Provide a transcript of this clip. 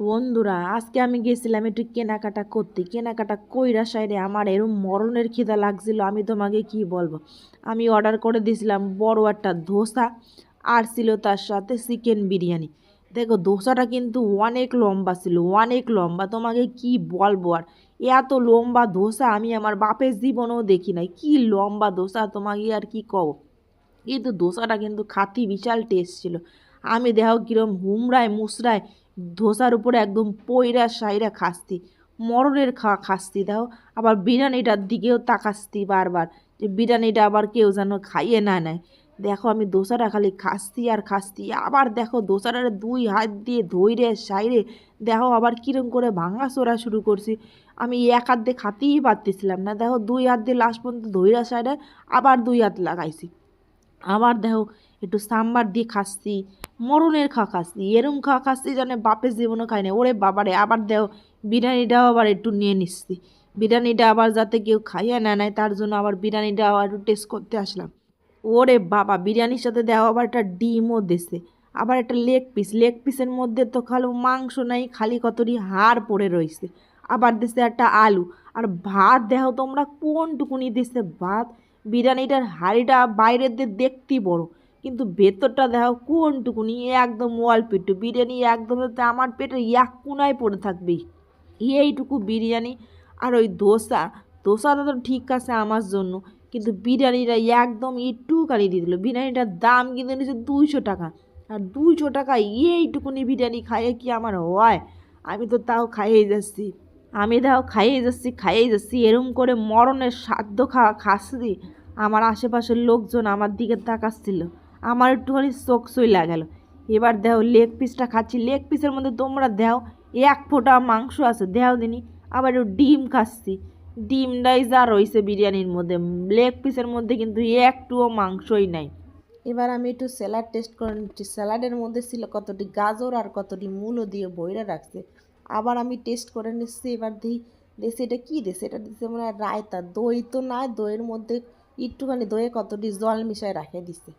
বন্ধুরা, আজকে আমি গেছিলাম একটু কেনাকাটা করতে। কেনাকাটা কইরা সাইডে আমার এরম মরণের খিদা লাগছিল, আমি তোমাকে কি বলব? আমি অর্ডার করে দিয়েছিলাম বড় একটা ধোসা, আর ছিল তার সাথে চিকেন বিরিয়ানি। দেখো, ধোসাটা কিন্তু অনেক লম্বা ছিল, অনেক লম্বা, তোমাকে কি বলব আর? এত লম্বা ধোসা আমি আমার বাপের জীবনেও দেখি নাই। কি লম্বা ধোসা, তোমাকে আর কি কব? কিন্তু ধোসাটা কিন্তু খাতি বিশাল টেস্ট ছিল। আমি দেখো কিরম হুমড়ায় মুসরায় ধোসার উপরে একদম পইরা সাইরা খাস্তি, মরণের খা খাস্তি দাও। আবার বিরিয়ানিটার দিকেও তাকাস্তি বারবার, যে বিরিয়ানিটা আবার কেউ যেন খাইয়ে না নেয়। দেখো আমি দোসাটা খালি খাস্তি আর খাস্তি, আবার দেখো দোসাটার দুই হাত দিয়ে ধইরে সাইরে, দেখো আবার কিরম করে ভাঙা চোরা শুরু করছি। আমি এক হাত দিয়ে খাতেই পারতেছিলাম না, দেখো দুই হাত দিয়ে লাস্ট পর্যন্ত ধইরা সাইডে আবার দুই হাত লাগাইছি। আবার দেখো একটু সাম্বার দিয়ে খাচ্ছি, মরণের খা খাচ্ছি, এরম খা খাচ্ছি জানে বাপের জীবনও খাই না। ওরে বাবারে, আবার দেখো বিরিয়ানিটাও আবার একটু নিয়ে নিচ্ছি। বিরিয়ানিটা আবার যাতে কেউ খাইয়ে না নেয়, তার জন্য আবার বিরিয়ানিটা আবার একটু টেস্ট করতে আসলাম। ওরে বাবা, বিরিয়ানির সাথে দেওয়া আবার একটা ডিমও দিছে। আবার একটা লেগ পিস লেগ পিসের মধ্যে তো খালি মাংস নাই, খালি কতটি হাড় পড়ে রয়েছে আবার দিছে একটা আলু। আর ভাত দেখো তোমরা কোনটুকুনি দিছে ভাত? বিরিয়ানিটার হাঁড়িটা বাইরের দিয়ে দেখতেই বড়। কিন্তু ভেতরটা দেখো কোনটুকুনি, একদম ওয়াল পেটু বিরিয়ানি, একদম আমার পেটে এক কোনায় পড়ে থাকবে। এইটুকু বিরিয়ানি আর ওই দোসা ধোসাটা তো ঠিক আছে আমার জন্য, কিন্তু বিরিয়ানিটা একদম একটুখানি দিয়ে দিল। বিরিয়ানিটার দাম কিন্তু নিচ্ছে দুইশো টাকা, আর দুইশো টাকা এইটুকুনি বিরিয়ানি খাইয়ে কি আমার হয়? আমি তো তাও খাইয়ে যাচ্ছি, আমি তাও খাইয়ে যাচ্ছি খাইয়ে যাচ্ছি, এরম করে মরণের সাধ্য খাওয়া খাচ্ছি। আমার আশেপাশের লোকজন আমার দিকে তাকাচ্ছিল। আমার একটুখানি চোখ চইলা গেল। এবার দেও লেগ পিসটা খাচ্ছি। লেগ পিসের মধ্যে তোমরা দেও এক ফোঁটা মাংস আছে দেও দিনি। আবার একটু ডিম খাচ্ছি। ডিমটাই যা রয়েছে বিরিয়ানির মধ্যে। লেগ পিসের মধ্যে কিন্তু একটুও মাংসই নাই। এবার আমি একটু স্যালাড টেস্ট করে নিচ্ছি। স্যালাডের মধ্যে ছিল কতটি গাজর আর কতটি মূলো দিয়ে বইরা রাখছে। আবার আমি টেস্ট করে নিচ্ছি। এবার দিই দেশে এটা কী দেশে এটা দিচ্ছে মানে রায়তা। দই তো নাই, দইয়ের মধ্যে একটুখানি দইয়ে কতটি জল মিশায় রাখে দিছে।